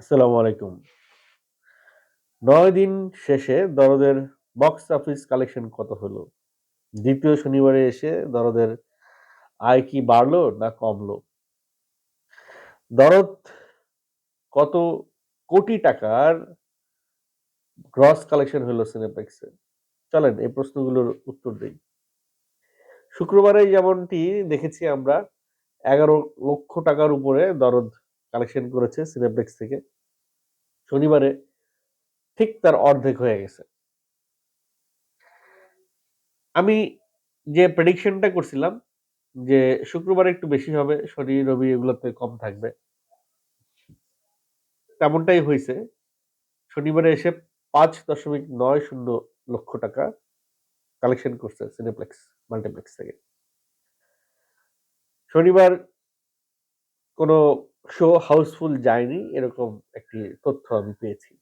আসসালামু আলাইকুম। ৯ দিন শেষে দরদের বক্স অফিস কালেকশন কত হলো? দ্বিতীয় শনিবারে এসে দরদের আয় কি বাড়লো না কমলো? দরদ কত কোটি টাকার গ্রস কালেকশন হলো সিনেপ্লেক্সে? চলেন, এই প্রশ্নগুলোর উত্তর দেই। শুক্রবারে যেমনটি দেখেছি আমরা ১১ লক্ষ টাকার উপরে দরদ কালেকশন করেছে সিনেপ্লেক্স থেকে। শনিবারে ঠিক তার অর্ধেক হয়ে গেছে। আমি যে প্রেডিকশনটা করছিলাম যে শুক্রবারে একটু বেশি হবে, শনি, রবি এগুলোতে কম থাকবে। তেমনটাই হয়েছে শনিবারে এসে ৫.৯০ লক্ষ টাকা কালেকশন করছে সিনেপ্লেক্স, মাল্টিপ্লেক্স থেকে। শনিবার কোনো শো হাউসফুল যায়নি এরকম একটি তথ্য আমি পেয়েছি।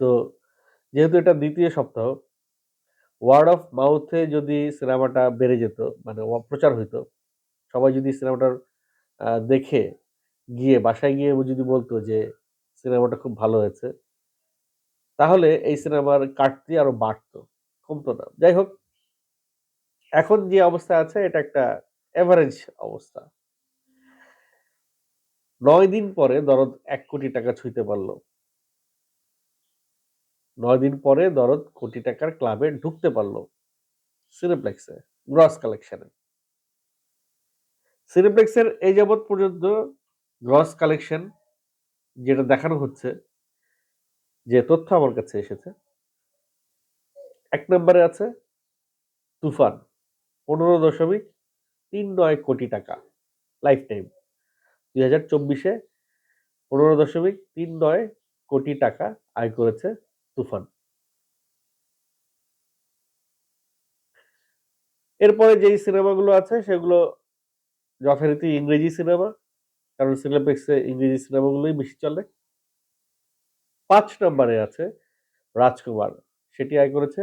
তো যেহেতু এটা দ্বিতীয় সপ্তাহ, ওয়ার্ড অফ মাউথে যদি সিনেমাটা বেড়ে যেত, মানে প্রচার হইতো, সবাই যদি সিনেমাটার দেখে গিয়ে বাসায় গিয়ে যদি বলতো যে সিনেমাটা খুব ভালো হয়েছে। তাহলে এই সিনেমার কাটতি আরও বাড়তো, কমতো না। যাই হোক এখন যে অবস্থা আছে এটা একটা এভারেজ অবস্থা। ৯ দিন পরে দরদ এক কোটি টাকা ছুঁইতে পারল। নয় দিন পরে দরদ কোটি টাকার ক্লাবে ঢুকতে পারল। সিনেপ্লেক্সে, গ্রস কালেকশন। সিনেপ্লেক্সের এই যাবৎ পর্যন্ত গ্রস কালেকশন যেটা দেখানো হচ্ছে, যে তথ্য আমার কাছে এসেছে, এক নম্বরে আছে তুফান ১৫.৩৯ কোটি টাকা লাইফ টাইম। ২০২৪ এ ১৫.৩৯ কোটি টাকা আয় করেছে তুফান। এরপরে যেই সিনেমাগুলো আছে সেগুলো যথারীতি ইংরেজি সিনেমা। কারণ সিনেপ্লেক্সে ইংরেজি সিনেমাগুলোই বেশি চলে। পাঁচ নম্বরে আছে রাজকুমার। সেটি আয় করেছে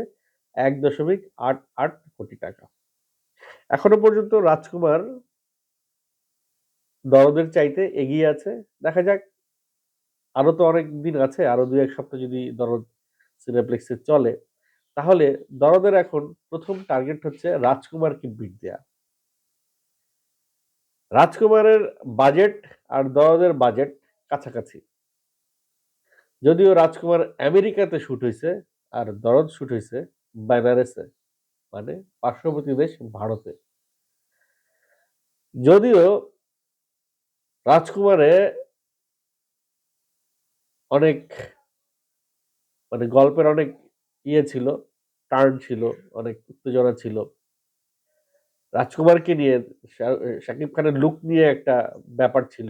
১.৮৮ কোটি টাকা। এখনও পর্যন্ত রাজকুমার দরদের চাইতে এগিয়ে আছে। দেখা যাক আরও তো অনেক দিন আছে। আরও ২-১ সপ্তাহ যদি দরদ সিনেপ্লেক্সে চলে, তাহলে দরদের এখন প্রথম টার্গেট হচ্ছে রাজকুমারকে বিট দেয়া। রাজকুমারের বাজেট আর দরদের বাজেট কাছাকাছি। যদিও রাজকুমার আমেরিকাতে শুট হয়েছে আর দরদ শুট হয়েছে বেনারসে। মানে পার্শ্ববর্তী দেশ ভারতে। যদিও রাজকুমারে অনেক মানে গল্পের অনেক ইয়ে ছিল, টার্ন ছিল, অনেক উত্তেজনা ছিল। রাজকুমারকে নিয়ে শাকিব খানের লুক নিয়ে একটা ব্যাপার ছিল।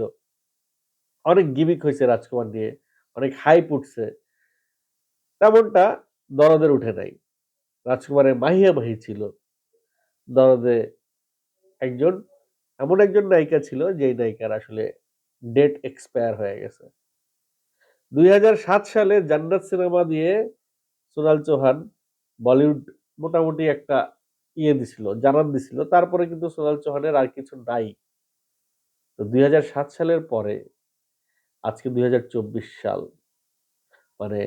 অনেক গিমিক হয়েছে রাজকুমার নিয়ে, অনেক হাইপ উঠছে। তেমনটা দরদের উঠে নাই। রাজকুমারে মাহিয়া মাহি ছিল। দরদে একজন এমন একজন নায়িকা ছিল যেই নায়িকার আসলে ডেট এক্সপায়ার হয়ে গেছে। ২০০৭ সালে জান্নাত সিনেমা দিয়ে সোনাল চৌহান বলিউড মোটামুটি একটা ইয়ে দিছিল, জানান দিছিল। তারপরে কিন্তু সোনাল চৌহানের আর কিছু নাই। তো ২০০৭ সালের পরে আজকে ২০২৪ সাল। মানে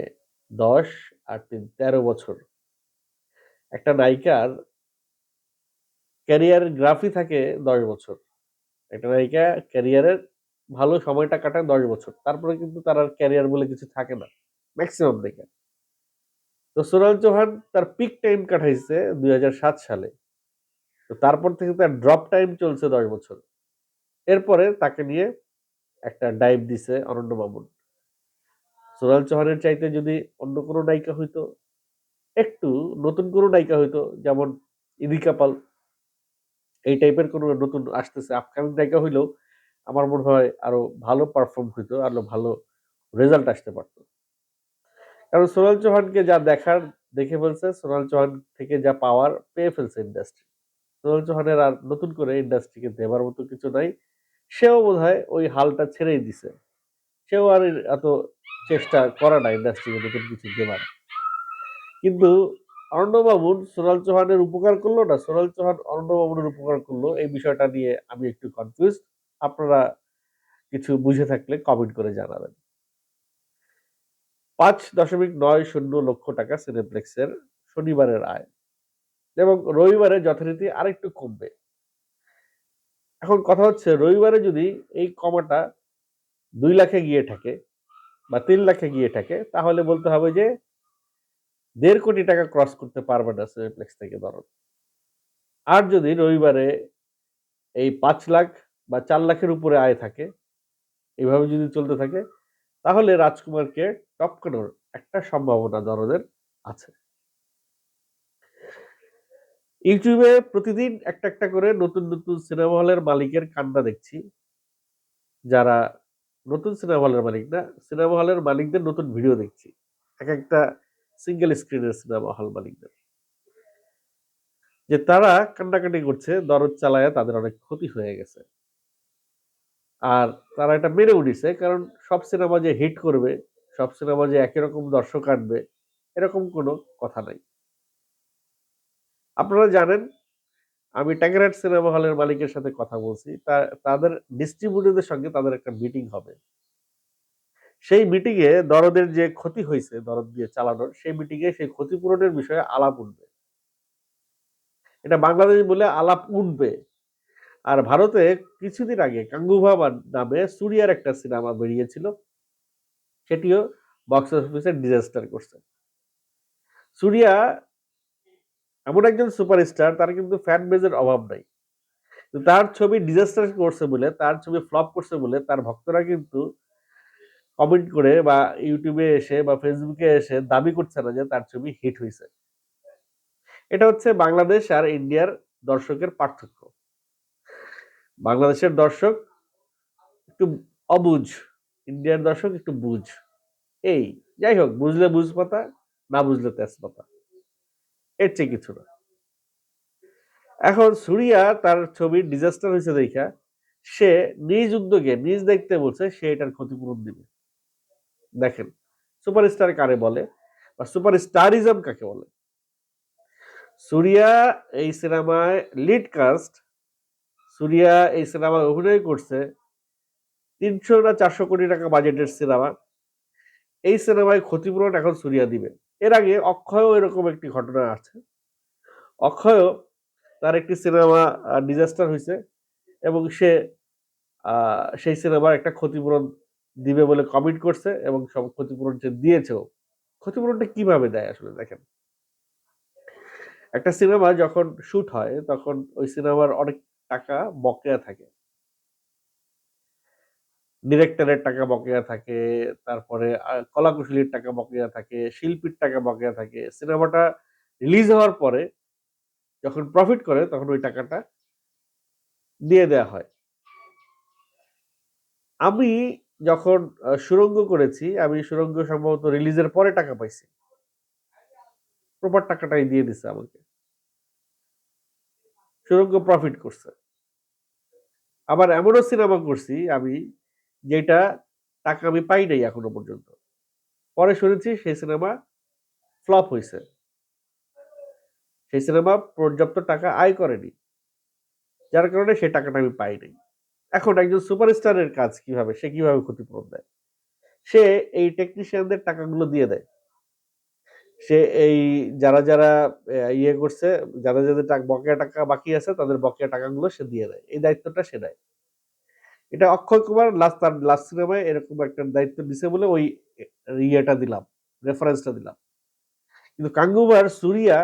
১০ আর ৩ ১৩ বছর। একটা নায়িকার ক্যারিয়ার গ্রাফই থাকে ১০ বছর। একটা নায়িকা ক্যারিয়ারের ভালো সময়টা কাটায় ১০ বছর। তারপরে কিন্তু তার আর ক্যারিয়ার বলে কিছু থাকে না। ম্যাক্সিমাম দেখে তো সোনাল চৌহান তার পিক টাইম কাটাইছে ২০০৭ সালে। তো তারপর থেকে তার ড্রপ টাইম চলছে ১০ বছর। এরপরে তাকে নিয়ে একটা ডাইভ দিছে অনন্য মামুন। সোনাল চৌহানের চাইতে যদি অন্য কোনো নায়িকা হইতো, একটু নতুন কোনো নায়িকা হইতো যেমন ইদিকা পাল। এই টাইপের কোনো নতুন আসতেছে আপকামিং নায়িকা হইলেও আমার মনে হয় আরও ভালো পারফর্ম হইতো, আরও ভালো রেজাল্ট আসতে পারত। কারণ সোনাল চৌহানকে যা দেখার দেখে ফেলছে, সোনাল চৌহান থেকে যা পাওয়ার পেয়ে ফেলছে ইন্ডাস্ট্রি। সোনাল চৌহানের আর নতুন করে ইন্ডাস্ট্রিকে দেবার মতো কিছু নাই। সেও বোধহয় ওই হালটা ছেড়েই দিছে। সেও আর এত চেষ্টা করে না ইন্ডাস্ট্রিকে নতুন কিছু দেবার। কিন্তু অনন্য সোনাল চৌহানের উপকার করল না? সোনাল চৌহান মামুনের উপকার করল? এই বিষয়টা নিয়ে আমি একটু কনফিউজ আপনারা কিছু বুঝে থাকলে কমেন্ট করে জানাবেন। পাঁচ দশমিক নয় শূন্য লক্ষ টাকা সিনেপ্লেক্সের শনিবারের আয় এবং রবিবারে যথারীতি আরেকটু কমবে। এখন কথা হচ্ছে, রবিবারে যদি এই কমাটা দুই লাখে গিয়ে থাকে বা তিন লাখে গিয়ে থাকে তাহলে বলতে হবে যে দেড় কোটি টাকা ক্রস করতে পারবে না সিনেপ্লেক্স থেকে ধরুন আর যদি রবিবারে এই পাঁচ লাখ বা চার লাখের উপরে আয় থাকে এইভাবে যদি চলতে থাকে, তাহলে রাজকুমারকে টপকানোর একটা সম্ভাবনা দরদের আছে। ইউটিউবে প্রতিদিন একটা একটা করে নতুন নতুন সিনেমা হলের মালিকের কান্না দেখছি। যারা নতুন সিনেমা হলের মালিক না সিনেমা হলের মালিকদের নতুন ভিডিও দেখছি। এক একটা সিঙ্গেল স্ক্রিনের সিনেমা হল মালিকদের। যে তারা কান্নাকাটি করছে, দরদ চালায় তাদের অনেক ক্ষতি হয়ে গেছে। আর তারা এটা মেনে উঠিছে, কারণ সব সিনেমা যে হিট করবে, সব সিনেমা যে একই রকম দর্শক আনবে, এরকম কোনো কথা নাই। আপনারা জানেন, আমি ট্যাঙ্গারাট সিনেমা হলের মালিকের সাথে কথা বলছি তাদের ডিস্ট্রিবিউটরদের সঙ্গে তাদের একটা মিটিং হবে। সেই মিটিংয়ে দরদের যে ক্ষতি হয়েছে, দরদ দিয়ে চালানোর, সেই মিটিংয়ে সেই ক্ষতিপূরণের বিষয়ে আলাপ উঠবে। এটা বাংলাদেশ বলে আলাপ উঠবে। আর ভারতে কিছুদিন আগে কাঙ্গুভা নামে সুরিয়ার একটা সিনেমা বেরিয়েছিল। সেটিও বক্স অফিসে ডিজাস্টার করছে। সুরিয়া এমন একজন সুপারস্টার তার কিন্তু ফ্যান বেজের অভাব নাই। তার ছবি ডিজাস্টার করছে বলে, তার ছবি ফ্লপ করছে বলে তার ভক্তরা কিন্তু কমেন্ট করে বা ইউটিউবে এসে বা ফেসবুকে এসে দাবি করছে না যে তার ছবি হিট হয়েছে। এটা হচ্ছে বাংলাদেশ আর ইন্ডিয়ার দর্শকের পার্থক্য। বাংলাদেশের দর্শক একটু অবুঝ, ইন্ডিয়ার দর্শক একটু বুঝ। এই, যাই হোক, বুঝলে বুঝ পাতা না বুঝলে তেজপাতা। এর চেয়ে কিছু না। এখন সুরিয়া তার ছবির ডিজাস্টার হয়েছে দেখা, সে নিজ উদ্যোগে, নিজ দেখতে বলছে সে এটার ক্ষতিপূরণ দিবে। দেখেন সুপারস্টার কারে বলে বা সুপার স্টারিজম কাকে বলে? সুরিয়া এই সিনেমায় লিড কাস্ট সুরিয়া এই সিনেমায় অভিনয় করছে তিনশো না চারশো কোটি টাকা বাজেটের সিনেমা এই সিনেমায় ক্ষতিপূরণ এখন সুরিয়া দিবে। এর আগে অক্ষয়ও এরকম একটি ঘটনা আছে। অক্ষয়ও তার একটি সিনেমা ডিজাস্টার হয়েছে এবং সে সেই সিনেমার একটা ক্ষতিপূরণ দিবে বলে কমিট করছে এবং সব ক্ষতিপূরণ যে দিয়েছেও, ক্ষতিপূরণটা কীভাবে দেয় আসলে দেখেন? একটা সিনেমা যখন শুট হয়, তখন ওই সিনেমার অনেক টাকা বকেয়া থাকে। ডিরেক্টরের টাকা বকেয়া থাকে, তারপরে কলাকুশলীর টাকা বকেয়া থাকে, শিল্পীর টাকা বকেয়া থাকে। সিনেমাটা রিলিজ হওয়ার পরে যখন প্রফিট করে, তখন ওই টাকাটা দিয়ে দেয়া হয়। আমি যখন সুরঙ্গ করেছি, আমি সুরঙ্গ সম্ভবত রিলিজের পরে টাকা পাইছি। প্রপার টাকাটাই দিয়ে দিছে আমাকে। সুরঙ্গ প্রফিট করছে। আবার এমনও সিনেমা করছি আমি, যেটা টাকা আমি পাই নাই এখনও পর্যন্ত। পরে শুনেছি সেই সিনেমা ফ্লপ হয়েছে সেই সিনেমা পর্যাপ্ত টাকা আয় করেনি। যার কারণে সেই টাকাটা আমি পাই নাই। এখন একজন সুপারস্টারের কাজ কীভাবে? সে কীভাবে ক্ষতিপূরণ দেয়? সে এই টেকনিশিয়ানদের টাকাগুলো দিয়ে দেয়। সে এই যারা যারা ইয়ে করছে যারা যাদের বকেয়া টাকা বাকি আছে, তাদের বকেয়া টাকাগুলো সে দিয়ে দেয়। এই দায়িত্বটা সে দেয় এটা অক্ষয় কুমার লাস্ট, তার লাস্ট সিনেমায় এরকম একটা দায়িত্ব দিছে বলে ওই ইয়েটা দিলাম রেফারেন্সটা দিলাম। কিন্তু কাঙ্গুবার, সুরিয়া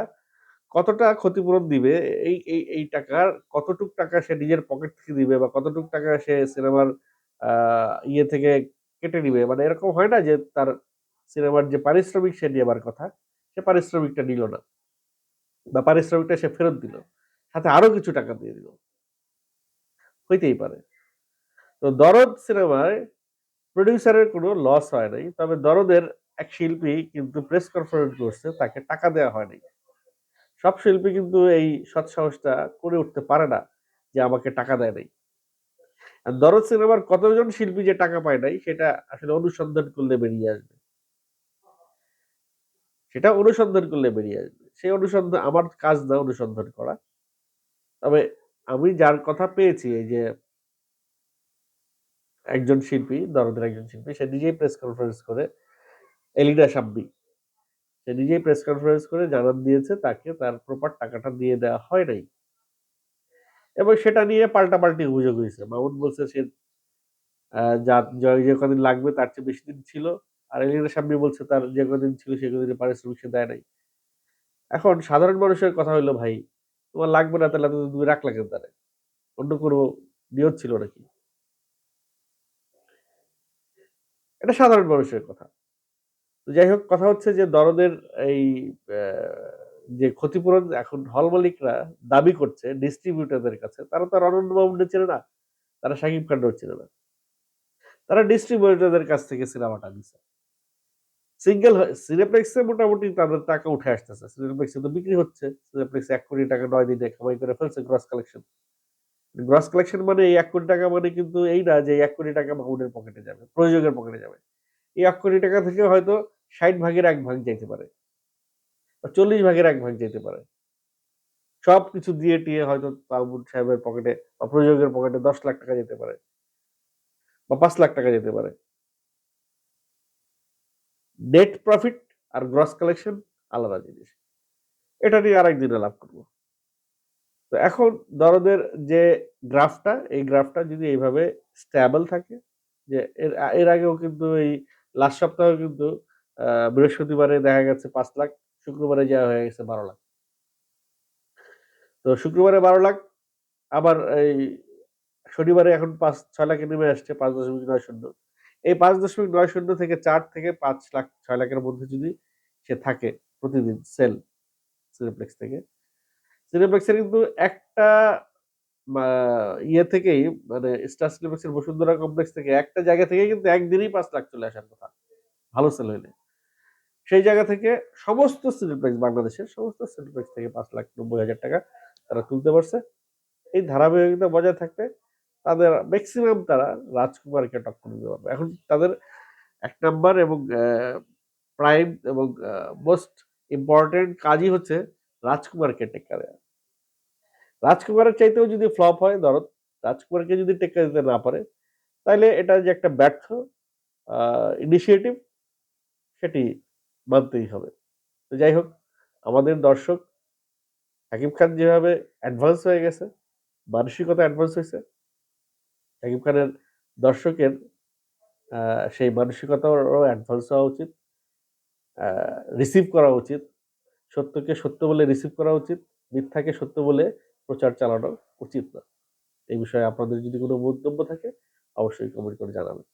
কতটা ক্ষতিপূরণ দিবে? এই এই এই টাকার কতটুক টাকা সে নিজের পকেট থেকে দিবে বা কতটুক টাকা সে সিনেমার ইয়ে থেকে কেটে নিবে? মানে এরকম হয় না যে তার সিনেমার যে পারিশ্রমিক সে নেবার কথা, সে পারিশ্রমিকটা নিল না বা পারিশ্রমিকটা সে ফেরত দিল, সাথে আরও কিছু টাকা দিয়ে দিল। হইতেই পারে। তো দরদ সিনেমায় প্রডিউসারের কোনো লস হয় নাই, তবে দরদের এক শিল্পী কিন্তু প্রেস কনফারেন্স করছে, তাকে টাকা দেওয়া হয়নি সব শিল্পী কিন্তু এই সৎসাহসটা করে উঠতে পারে না যে আমাকে টাকা দেয় নাই। দরদ সিনেমার কতজন শিল্পী যে টাকা পায় নাই, সেটা আসলে অনুসন্ধান করলে বেরিয়ে আসবে। সেটা অনুসন্ধান করলে বেরিয়ে আসবে। সেই অনুসন্ধান, আমার কাজ না অনুসন্ধান করা। তবে আমি যার কথা পেয়েছি, এই যে একজন শিল্পী, দরদের একজন শিল্পী, সে নিজেই প্রেস কনফারেন্স করে, এলিনা শাব্বি সে নিজেই প্রেস কনফারেন্স করে জানান দিয়েছে, তাকে তার প্রপার টাকাটা দিয়ে দেওয়া হয় নাই। এবং সেটা নিয়ে পাল্টাপাল্টি অভিযোগ হয়েছে। মামুন বলছে সে যা, যা- কদিন লাগবে তার চেয়ে বেশি দিন ছিল। আর এলিনা শাব্বি বলছে তার যে কদিন ছিল সে কদিনের পারিশ্রমিক সে দেয় নাই। এখন সাধারণ মানুষের কথা হইল, ভাই, তোমার লাগবে না তাহলে তুমি রাখলা কেন তারে? অন্য কোনো নিয়ত ছিল নাকি? এটা সাধারণ মানুষের কথা। তো যাই হোক, কথা হচ্ছে যে দরদের এই যে ক্ষতিপূরণ এখন হল মালিকরা দাবি করছে ডিস্ট্রিবিউটরদের কাছে, তারা তো অনন্ত মামুনকে চেনে না, তারা সাকিব খানও চেনে না। তারা ডিস্ট্রিবিউটরদের কাছ থেকে সিনেমাটা নিছে সিঙ্গেল সিনেপ্লেক্সে মোটামুটি তাদের টাকা উঠে আসতেছে। সিনেপ্লেক্সে তো বিক্রি হচ্ছে সিনেপ্লেক্সে এক কোটি টাকা নয় দিনে কামাই করে ফেলছে গ্রস কালেকশন গ্রস কালেকশন মানে এই এক কোটি টাকা মানে কিন্তু এই না যে এক কোটি টাকা মামুনের পকেটে যাবে, প্রযোজকের পকেটে যাবে। এই এক কোটি টাকা থেকে হয়তো ষাট ভাগের এক ভাগ যাইতে পারে চল্লিশ ভাগের এক ভাগ যেতে পারে। সব কিছু দিয়ে টিয়ে হয়তো মাহমুদ সাহেবের পকেটে বা প্রযোজকের পকেটে দশ লাখ টাকা যেতে পারে বা পাঁচ লাখ টাকা যেতে পারে। নেট প্রফিট আর গ্রস কালেকশন আলাদা জিনিস। এটা নিয়ে আর একদিন লাভ করব। তো এখন দরদের যে গ্রাফটা, এই গ্রাফটা যদি এইভাবে স্ট্যাবল থাকে, যে এর এর আগেও কিন্তু এই লাস্ট সপ্তাহে কিন্তু বৃহস্পতিবারে দেখা গেছে পাঁচ লাখ, শুক্রবারে যাওয়া হয়ে গেছে বারো লাখ। তো শুক্রবারে বারো লাখ, আবার এই শনিবারে এখন পাঁচ, ছয় লাখে নেমে আসছে পাঁচ দশমিক নয় শূন্য। এই পাঁচ দশমিক নয় শূন্য থেকে চার থেকে পাঁচ লাখ, ছয় লাখের মধ্যে যদি সে থাকে প্রতিদিন সেল, সিনেপ্লেক্স থেকে। সিনেপ্লেক্সের কিন্তু একটা ইয়ে থেকেই মানে স্টার সিনেপ্লেক্সের বসুন্ধরা কমপ্লেক্স থেকে একটা জায়গা থেকে কিন্তু একদিনই পাঁচ লাখ চলে আসার কথা। ভালো সেল হইলে। সেই জায়গা থেকে সমস্ত সিনেপ্লেক্স বাংলাদেশের সমস্ত সিনেপ্লেক্স থেকে পাঁচ লাখ নব্বই হাজার টাকা তারা তুলতে পারছে। এই ধারাবাহিকতা বজায় থাকতে তাদের ম্যাক্সিমাম তারা রাজকুমারকে টক্কর দিতে পারবে। এখন তাদের এক নাম্বার এবং প্রাইম এবং মোস্ট ইম্পর্টেন্ট কাজই হচ্ছে রাজকুমারকে টেক্কা দেওয়া রাজকুমারের চাইতেও যদি ফ্লপ হয়, ধরো রাজকুমারকে যদি টেক্কা দিতে না পারে তাহলে এটা যে একটা ব্যর্থ ইনিশিয়েটিভ সেটি মানতেই হবে। তো যাই হোক, আমাদের দর্শক শাকিব খান যেভাবে অ্যাডভান্স হয়ে গেছে, মানসিকতা অ্যাডভান্স হয়েছে শাকিব খানের দর্শকের সেই মানসিকতারও অ্যাডভান্স হওয়া উচিত রিসিভ করা উচিত, সত্যকে সত্য বলে রিসিভ করা উচিত, মিথ্যাকে সত্য বলে প্রচার চালানো উচিত না। এই বিষয়ে আপনাদের যদি কোনো মন্তব্য থাকে, অবশ্যই কমেন্ট করে জানাবেন।